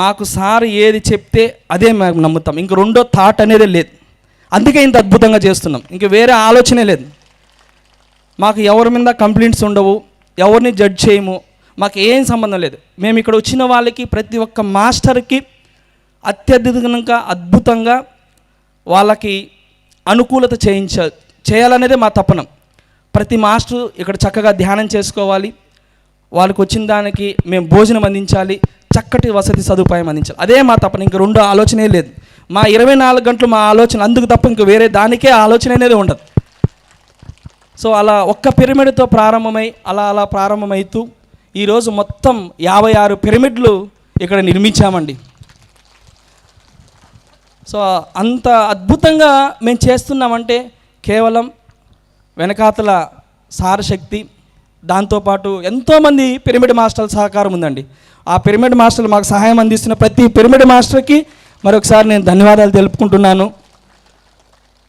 మాకు సార్ ఏది చెప్తే అదే మేము నమ్ముతాం. ఇంక రెండో థాట్ అనేది లేదు. అందుకే ఇంత అద్భుతంగా చేస్తున్నాం. ఇంక వేరే ఆలోచనే లేదు. మాకు ఎవరి మీద కంప్లైంట్స్ ఉండవు. ఎవరిని జడ్జ్ చేయము. మాకు ఏం సంబంధం లేదు. మేము ఇక్కడ వచ్చిన వాళ్ళకి ప్రతి ఒక్క మాస్టర్కి అత్యధికంగా అద్భుతంగా వాళ్ళకి అనుకూలత చేయించ చేయాలనేదే మా తపనం. ప్రతి మాస్టర్ ఇక్కడ చక్కగా ధ్యానం చేసుకోవాలి. వాళ్ళకి వచ్చిన దానికి మేము భోజనం అందించాలి. చక్కటి వసతి సదుపాయం అందించాలి. అదే మా తపన ఇంక రెండు ఆలోచనే లేదు. మా ఇరవై నాలుగు గంటలు మా ఆలోచన అందుకు తప్ప ఇంక వేరే దానికే ఆలోచన అనేది ఉండదు. సో అలా ఒక్క పిరమిడ్తో ప్రారంభమై అలా అలా ప్రారంభమవుతూ ఈరోజు మొత్తం యాభై ఆరు పిరమిడ్లు ఇక్కడ నిర్మించామండి. సో అంత అద్భుతంగా మేము చేస్తున్నామంటే కేవలం వెనకాతల సారశక్తి దాంతోపాటు ఎంతోమంది పిరమిడ్ మాస్టర్ల సహకారం ఉందండి. ఆ పిరమిడ్ మాస్టర్లు మాకు సహాయం అందిస్తున్న ప్రతి పిరమిడ్ మాస్టర్కి మరొకసారి నేను ధన్యవాదాలు తెలుపుకుంటున్నాను.